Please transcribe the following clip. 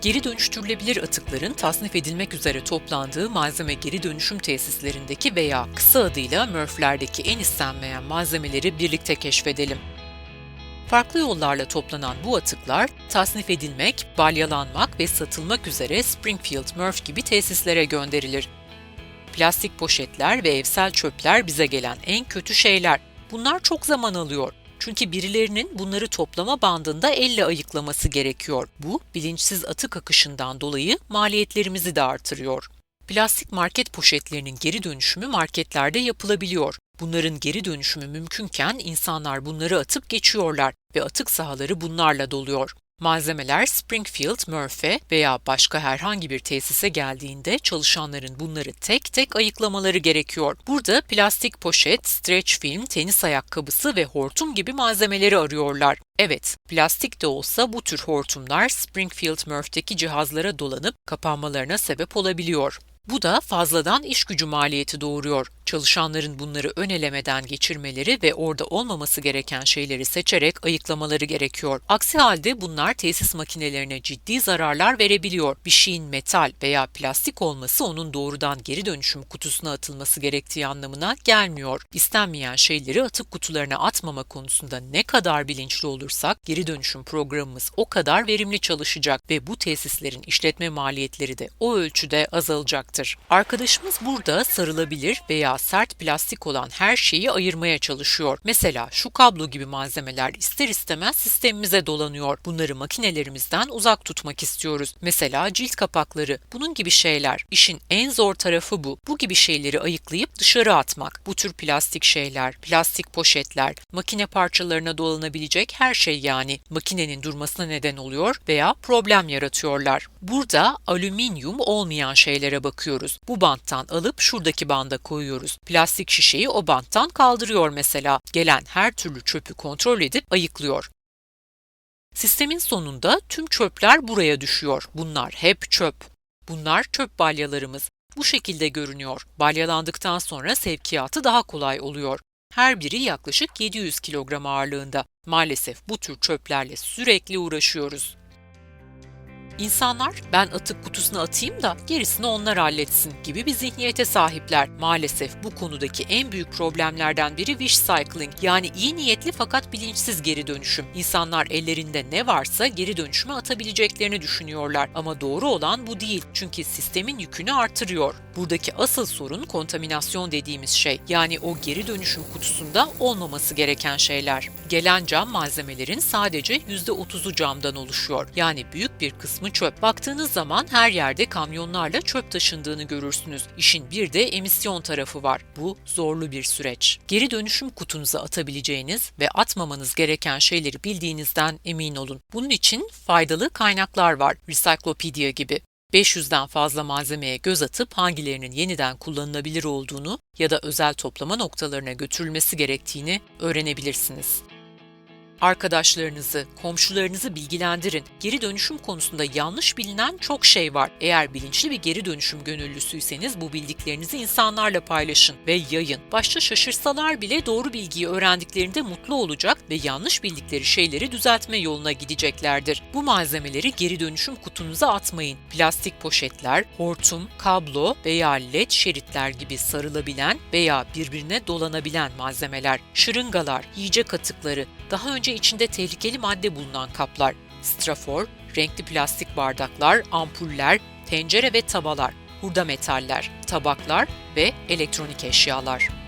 Geri dönüştürülebilir atıkların tasnif edilmek üzere toplandığı malzeme geri dönüşüm tesislerindeki veya kısa adıyla MRF'lerdeki en istenmeyen malzemeleri birlikte keşfedelim. Farklı yollarla toplanan bu atıklar tasnif edilmek, balyalanmak ve satılmak üzere Springfield MRF gibi tesislere gönderilir. Plastik poşetler ve evsel çöpler bize gelen en kötü şeyler. Bunlar çok zaman alıyor. Çünkü birilerinin bunları toplama bandında elle ayıklaması gerekiyor. Bu, bilinçsiz atık akışından dolayı maliyetlerimizi de artırıyor. Plastik market poşetlerinin geri dönüşümü marketlerde yapılabiliyor. Bunların geri dönüşümü mümkünken insanlar bunları atıp geçiyorlar ve atık sahaları bunlarla doluyor. Malzemeler Springfield, Murphy veya başka herhangi bir tesise geldiğinde çalışanların bunları tek tek ayıklamaları gerekiyor. Burada plastik poşet, stretch film, tenis ayakkabısı ve hortum gibi malzemeleri arıyorlar. Evet, plastik de olsa bu tür hortumlar Springfield Murph'teki cihazlara dolanıp kapanmalarına sebep olabiliyor. Bu da fazladan iş gücü maliyeti doğuruyor. Çalışanların bunları ön elemeden geçirmeleri ve orada olmaması gereken şeyleri seçerek ayıklamaları gerekiyor. Aksi halde bunlar tesis makinelerine ciddi zararlar verebiliyor. Bir şeyin metal veya plastik olması onun doğrudan geri dönüşüm kutusuna atılması gerektiği anlamına gelmiyor. İstenmeyen şeyleri atık kutularına atmama konusunda ne kadar bilinçli olursak geri dönüşüm programımız o kadar verimli çalışacak ve bu tesislerin işletme maliyetleri de o ölçüde azalacaktır. Arkadaşımız burada sarılabilir veya sert plastik olan her şeyi ayırmaya çalışıyor. Mesela şu kablo gibi malzemeler ister istemez sistemimize dolanıyor. Bunları makinelerimizden uzak tutmak istiyoruz. Mesela cilt kapakları, bunun gibi şeyler. İşin en zor tarafı bu. Bu gibi şeyleri ayıklayıp dışarı atmak. Bu tür plastik şeyler, plastik poşetler, makine parçalarına dolanabilecek her şey yani makinenin durmasına neden oluyor veya problem yaratıyorlar. Burada alüminyum olmayan şeylere bakıyoruz. Bu banttan alıp şuradaki banda koyuyoruz. Plastik şişeyi o banttan kaldırıyor mesela. Gelen her türlü çöpü kontrol edip ayıklıyor. Sistemin sonunda tüm çöpler buraya düşüyor. Bunlar hep çöp. Bunlar çöp balyalarımız. Bu şekilde görünüyor. Balyalandıktan sonra sevkiyatı daha kolay oluyor. Her biri yaklaşık 700 kilogram ağırlığında. Maalesef bu tür çöplerle sürekli uğraşıyoruz. İnsanlar ben atık kutusuna atayım da gerisini onlar halletsin gibi bir zihniyete sahipler. Maalesef bu konudaki en büyük problemlerden biri wish cycling yani iyi niyetli fakat bilinçsiz geri dönüşüm. İnsanlar ellerinde ne varsa geri dönüşüme atabileceklerini düşünüyorlar ama doğru olan bu değil çünkü sistemin yükünü artırıyor. Buradaki asıl sorun kontaminasyon dediğimiz şey yani o geri dönüşüm kutusunda olmaması gereken şeyler. Gelen cam malzemelerin sadece %30'u camdan oluşuyor yani büyük bir kısmı çöp. Baktığınız zaman her yerde kamyonlarla çöp taşındığını görürsünüz. İşin bir de emisyon tarafı var. Bu zorlu bir süreç. Geri dönüşüm kutunuza atabileceğiniz ve atmamanız gereken şeyleri bildiğinizden emin olun. Bunun için faydalı kaynaklar var. Recyclopedia gibi. 500'den fazla malzemeye göz atıp hangilerinin yeniden kullanılabilir olduğunu ya da özel toplama noktalarına götürülmesi gerektiğini öğrenebilirsiniz. Arkadaşlarınızı, komşularınızı bilgilendirin. Geri dönüşüm konusunda yanlış bilinen çok şey var. Eğer bilinçli bir geri dönüşüm gönüllüsüyseniz bu bildiklerinizi insanlarla paylaşın ve yayın. Başta şaşırsalar bile doğru bilgiyi öğrendiklerinde mutlu olacak ve yanlış bildikleri şeyleri düzeltme yoluna gideceklerdir. Bu malzemeleri geri dönüşüm kutunuza atmayın. Plastik poşetler, hortum, kablo veya led şeritler gibi sarılabilen veya birbirine dolanabilen malzemeler, şırıngalar, yiyecek atıkları, daha önce içinde tehlikeli madde bulunan kaplar, strafor, renkli plastik bardaklar, ampuller, tencere ve tabalar, hurda metaller, tabaklar ve elektronik eşyalar.